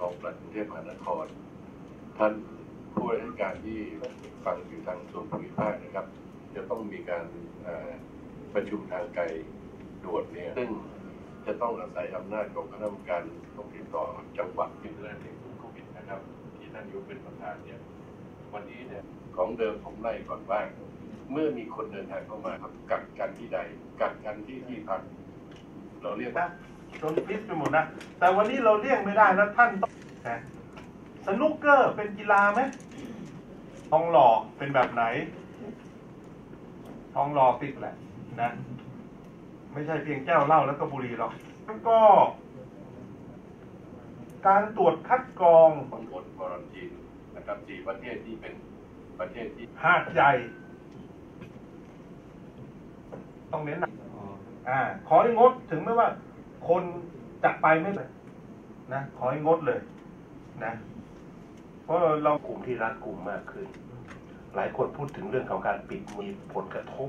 รองปลัดกรุงเทพมหานคร ท่านผู้ราชการที่ฟังอยู่ทางส่วนภูมิภาคนะครับ จะต้องมีการประชุมทางไกลด่วนเนี่ยซึ่งจะต้องอาศัยอำนาจของคณะกรรมการต้องติดต่อจังหวัดที่ดูแลเด็กโควิดนะครับ ที่ท่านนายกเป็นประธานเนี่ยวันนี้เนี่ยของเดิมผมไล่ก่อนว่าเมื่อมีคนเดินทางเข้ามาครับกักกันที่ใดกักกันที่ที่พักเราเรียกว่า นะโดนพิษไปหมดนะ แต่วันนี้เราเลี่ยงไม่ได้นะท่านต้องนะสนุกเกอร์เป็นกีฬาไหมทองหล่อเป็นแบบไหน ทองหล่อติดแหละนะ ไม่ใช่เพียงแก้วเหล้าแล้วก็บุหรี่หรอกแล้วก็ การตรวจคัดกรองต้องอดควอรันทีนนะครับสี่ประเทศที่เป็นประเทศที่หาดใหญ่ ต้องเน้นหนักอ่า ขอให้งดถึงไม่ว่า คนจะไปไม่เลยนะขอให้งดเลย นะ เพราะเรากลุ่มที่รัดกลุ่มมากขึ้น หลายคนพูดถึงเรื่องของการปิดมีผลกระทบ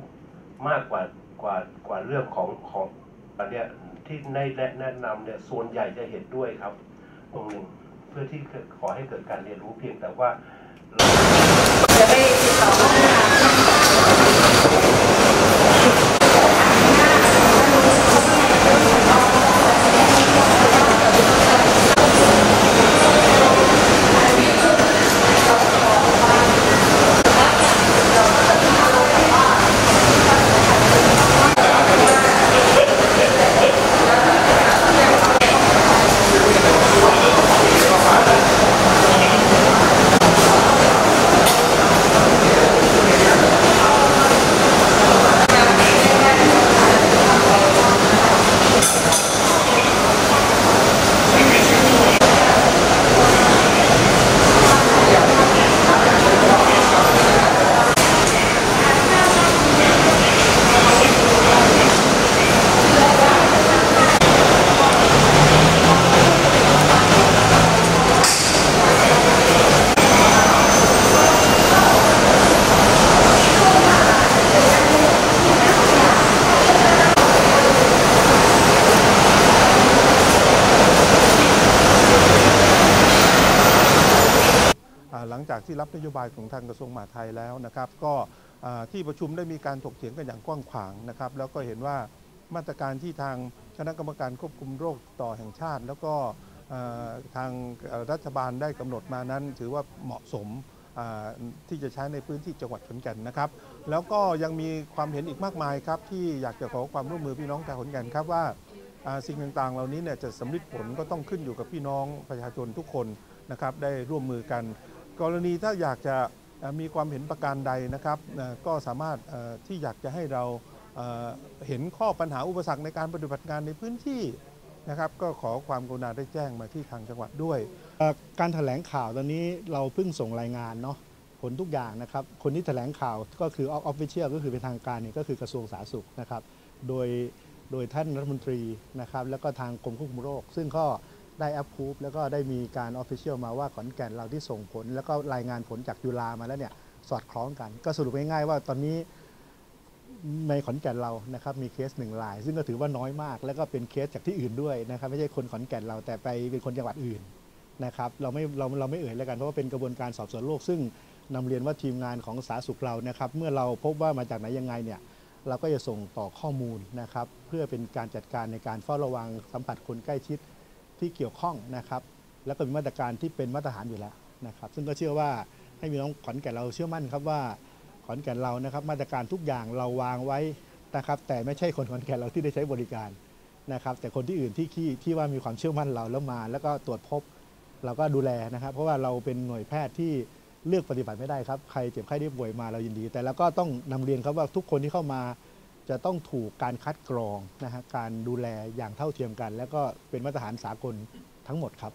มากกว่ากว่ากว่าเรื่องของของอันเนี้ยที่ในแนะนำเนี่ยส่วนใหญ่จะเห็นด้วยครับ ตรงหนึ่งเพื่อที่ขอให้เกิดการเรียนรู้เพียงแต่ว่าจะไหลังจากที่รับนโยบายของทางกระทรวงมหาดไทยแล้วนะครับก็ที่ประชุมได้มีการถกเถียงกันอย่างกว้างขวางนะครับแล้วก็เห็นว่ามาตรการที่ทางคณะกรรมการควบคุมโรคต่อแห่งชาติ แล้วก็ทางรัฐบาลได้กำหนดมานั้น ถือว่าเหมาะสมที่จะใช้ในพื้นที่จังหวัดขอนแก่นนะครับ แล้วก็ยังมีความเห็นอีกมากมายครับที่อยากจะขอความร่วมมือพี่น้องชาวขอนแก่นครับว่าอ่าสิ่งต่างๆ เหล่านี้เนี่ยจะสำลิดผลก็ต้องขึ้นอยู่กับพี่น้องประชาชนทุกคนนะครับได้ร่วมมือกัน กรณีถ้าอยากจะมีความเห็นประการใดนะครับก็สามารถที่อยากจะให้เราเห็นข้อปัญหาอุปสรรคในการปฏิบัติงานในพื้นที่นะครับ ก็ขอความกรุณาได้แจ้งมาที่ทางจังหวัดด้วย การแถลงข่าวตอนนี้เราเพิ่งส่งรายงานเนาะผลทุกอย่างนะครับ คนที่แถลงข่าวก็คือออฟฟิเชียลก็คือเป็นทางการเนี่ยก็คือกระทรวงสาธารณสุขนะครับ โดยโดยท่านรัฐมนตรีนะครับ แล้วก็ทางกรมควบคุมโรค ซึ่งก็ ได้แอปพูฟแล้วก็ได้มีการออฟฟิเชียลมาว่าขอนแก่นเราที่ส่งผล แล้วก็รายงานผลจากจุฬามาแล้วเนี่ยสอดคล้องกัน ก็สรุปง่ายๆว่าตอนนี้ในขอนแก่นเรานะครับมีเคสหนึ่งราย ซึ่งก็ถือว่าน้อยมาก แล้วก็เป็นเคสจากที่อื่นด้วยนะครับไม่ใช่คนขอนแก่นเราแต่ไปเป็นคนจังหวัดอื่นนะครับเราไม่เราเราไม่เอ่ยแล้วกันเพราะว่าเป็นกระบวนการสอบสวนโรคซึ่งนำเรียนว่าทีมงานของสาธารณสุขเรานะครับเมื่อเราพบว่ามาจากไหนยังไงเนี่ยเราก็จะส่งต่อข้อมูลนะครับเพื่อเป็นการจัดการในการเฝ้าระวังสัมผัสคนใกล้ชิด ที่เกี่ยวข้องนะครับ แล้วก็มีมาตรการที่เป็นมาตรฐานอยู่แล้วนะครับ ซึ่งก็เชื่อว่าให้มีน้องขอนแก่นเราเชื่อมั่นครับว่าขอนแก่นเรานะครับ มาตรการทุกอย่างเราวางไว้นะครับ แต่ไม่ใช่คนขอนแก่นเราที่ได้ใช้บริการนะครับ แต่คนที่อื่นที่ที่ที่ว่ามีความเชื่อมั่นเราแล้วมา แล้วก็ตรวจพบเราก็ดูแลนะครับ เพราะว่าเราเป็นหน่วยแพทย์ที่เลือกปฏิบัติไม่ได้ครับ ใครเจ็บไข้ได้ป่วยมาเรายินดี แต่เราก็ต้องนำเรียนครับว่าทุกคนที่เข้ามา จะต้องถูกการคัดกรองนะฮะการดูแลอย่างเท่าเทียมกัน แล้วก็เป็นมาตรฐานสากลทั้งหมดครับ